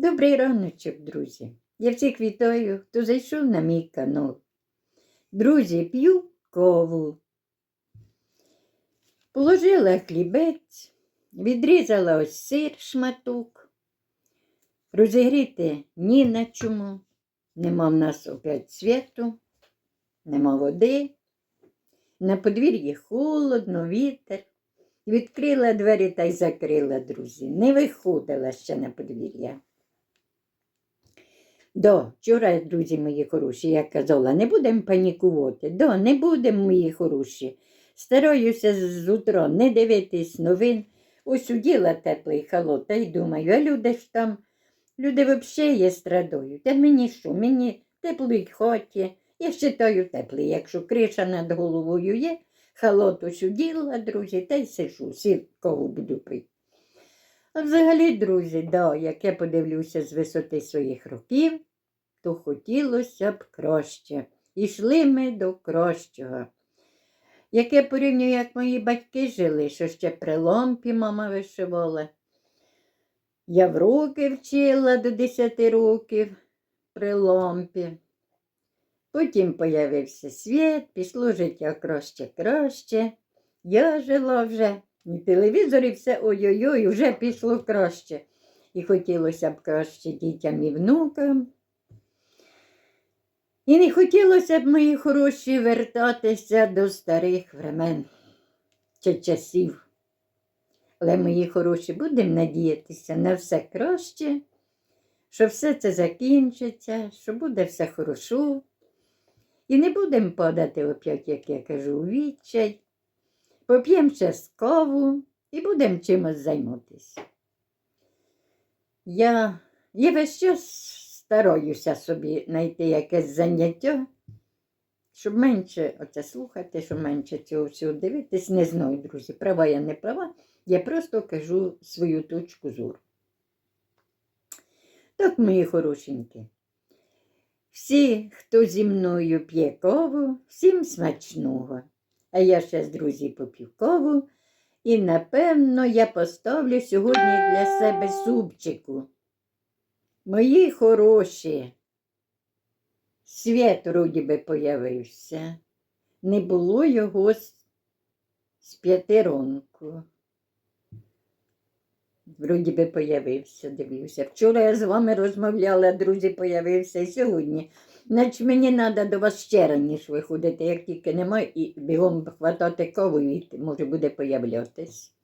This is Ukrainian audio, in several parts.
Добрий раночок, друзі. Я всіх вітаю, хто зайшов на мій канал. Друзі, п'ю кову. Положила хлібець, відрізала ось сир шматок. Розігріти ні на чому. Нема в нас опять світу, нема води. На подвір'ї холодно, вітер. Відкрила двері та й закрила, друзі. Не виходила ще на подвір'я. До, вчора, друзі мої хороші, я казала, не будемо панікувати. До, не будемо, мої хороші. Стараюся з утра не дивитись новин. Ось уділа теплий халот, та й думаю, а люди ж там, люди взагалі є страдають. А мені що? Мені теплий хаті. Я вважаю теплий, якщо криша над головою є, халот ось уділа, друзі, та й сижу, кого буду пити. А взагалі, друзі, да, як я подивлюся з висоти своїх років, то хотілося б краще. Ішли ми до кращого. Як я порівнюю, як мої батьки жили, що ще при лампі мама вишивала. Я в роки вчила до 10 років при лампі. Потім появився світ, пішло життя краще краще. Я жила вже, і телевізор, і все ой-ой-ой, вже пішло краще. І хотілося б краще дітям і внукам. І не хотілося б, мої хороші, вертатися до старих времен чи часів. Але, мої хороші, будемо надіятися на все краще, що все це закінчиться, що буде все хорошо. І не будемо падати опять, як я кажу, у відчай. Поп'ємо каву і будемо чимось займатися. Я, я весь час стараюся собі знайти якесь заняття, щоб менше оце слухати, щоб менше цього всього дивитись. Не знаю, друзі, права я не права. Я просто кажу свою точку зору. Так, мої хорошенькі. Всі, хто зі мною п'є каву, всім смачного. А я ще з друзі попівкову. І, напевно, я поставлю сьогодні для себе супчику. Мої хороші. Світ вроді би появився. Не було його з п'яти ранку. Вроді би появився, дивлюся. Вчора я з вами розмовляла, друзі, появився і сьогодні. Значить, мені треба до вас ще раніше виходити, як тільки немає, і бігом хватати каву, і може буде появлятись.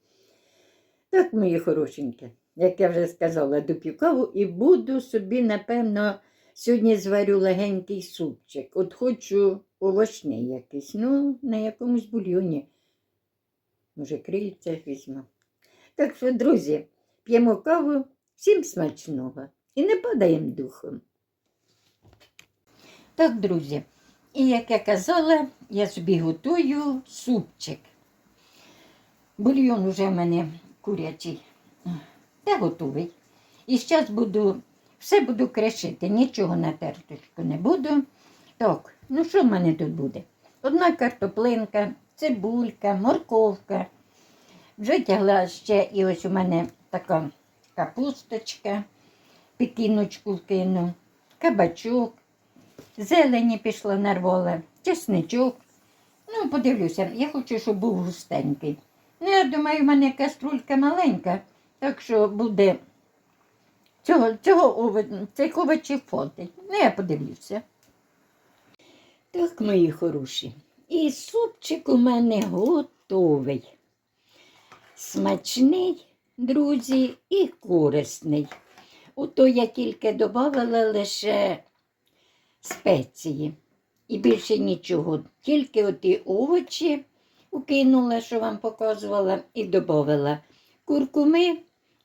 Так, мої хорошенькі, як я вже сказала, доп'ю каву і буду собі, напевно, сьогодні зварю легенький супчик. От хочу овочний якийсь, ну, на якомусь бульйоні. Може, крильця візьму. Так що, друзі, п'ємо каву, всім смачного і не падаємо духом. Так, друзі, і як я казала, я собі готую супчик. Бульйон уже в мене курячий та готовий. І зараз буду, все буду кришити, нічого на терточку не буду. Так, ну що в мене тут буде? Одна картоплинка, цибулька, морковка. Вже тягла ще і ось у мене така капусточка, пекіночку вкину, кабачок, зелені пішла нарвала, чесничок. Ну, подивлюся, я хочу, щоб був густенький. Ну, я думаю, в мене каструлька маленька, так що буде цього, цього цих овочів фотить. Ну, я подивлюся. Так, мої хороші. І супчик у мене готовий. Смачний, друзі, і корисний. Ото я тільки додавала лише спеції. І більше нічого. Тільки оті овочі укинула, що вам показувала, і додавала куркуми,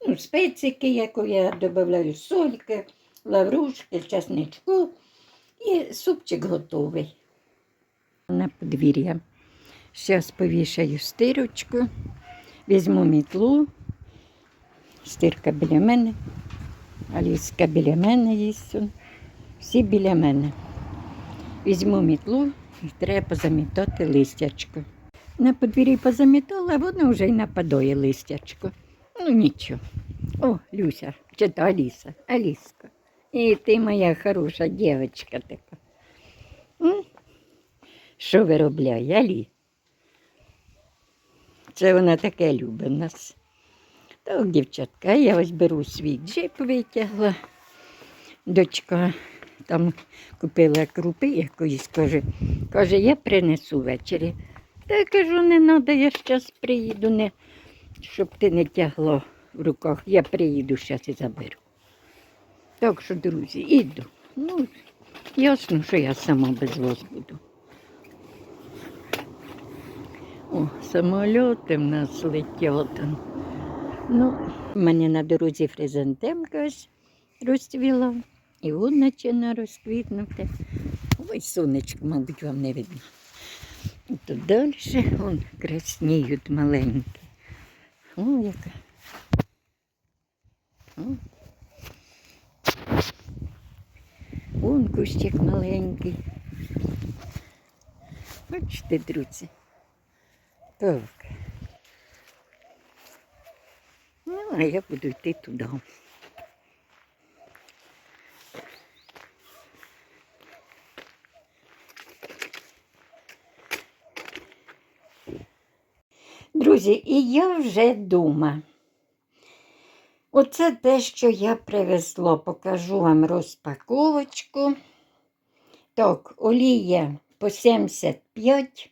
ну, специки, яку я додаю, сольки, лаврушки, чесничку. І супчик готовий. На подвір'я. Зараз повішаю стирочку, візьму мітлу, стирка біля мене, Аліска біля мене їсть. Всі біля мене. Візьму мітлу і треба позамітати листячко. На подвір'ї позамітала, воно вже й нападає листячко. Ну нічого. О, Люся, Чи то Аліса? Аліска. І ти моя хороша дівчинка така. Що виробляє, Алі? Це вона таке любить нас. Так, дівчатка, я ось беру свій джип, витягла. Дочка там купила крупи якоїсь, каже, каже, я принесу ввечері. Та я кажу, не треба, я зараз приїду, не, щоб ти не тягло в руках. Я приїду зараз і заберу. Так що, друзі, іду. Ну, ясно, що я сама без вас буду. О, самольоти в нас летять. Ну, мене на дорозі хризантемка ось розцвіла. І вон починає розквітнути. Ой, сонечко, мабуть, вам не видно. Тут далі вон красніють маленькі. О, яка. Вон кущик маленький. Бачите, друзі. Так. Ну, а я буду йти туди. Друзі, і я вже дома. Оце те, що я привезла. Покажу вам розпаковочку. Так, олія по 75.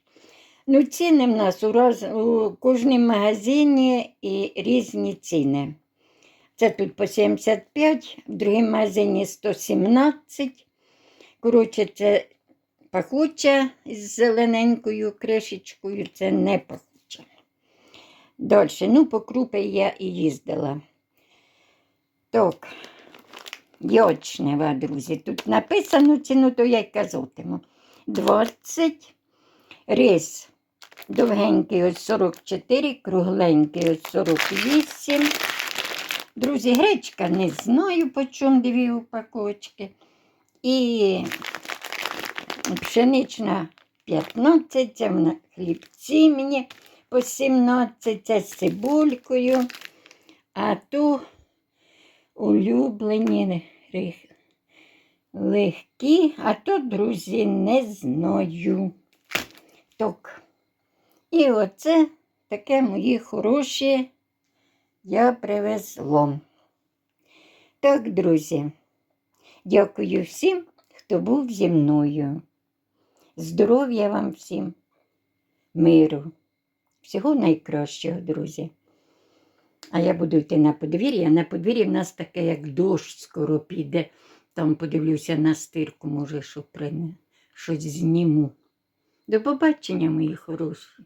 Ну, ціни в нас у, раз, у кожному магазині і різні ціни. Це тут по 75, в другому магазині 117. Коротше, це пахуча з зелененькою кришечкою, це не пахуча. Далі, ну, по крупи я і їздила. Так, ячнева, друзі. Тут написано ціну, то я й казатиму. 20. Рис довгенький ось 44, кругленький ось 48. Друзі, гречка не знаю, по чому дві упаковочки. І пшенична 15, це на хлібці мені по 17, це з цибулькою. А ту улюблені легкі, а то, друзі, не знаю. Так. І оце таке мої хороші я привезло. Так, друзі, дякую всім, хто був зі мною. Здоров'я вам всім, миру, всього найкращого, друзі. А я буду йти на подвір'я. На подвір'ї в нас таке, як дощ скоро піде. Там подивлюся на стирку, може, що прине, щось зніму. До побачення, мої хороші.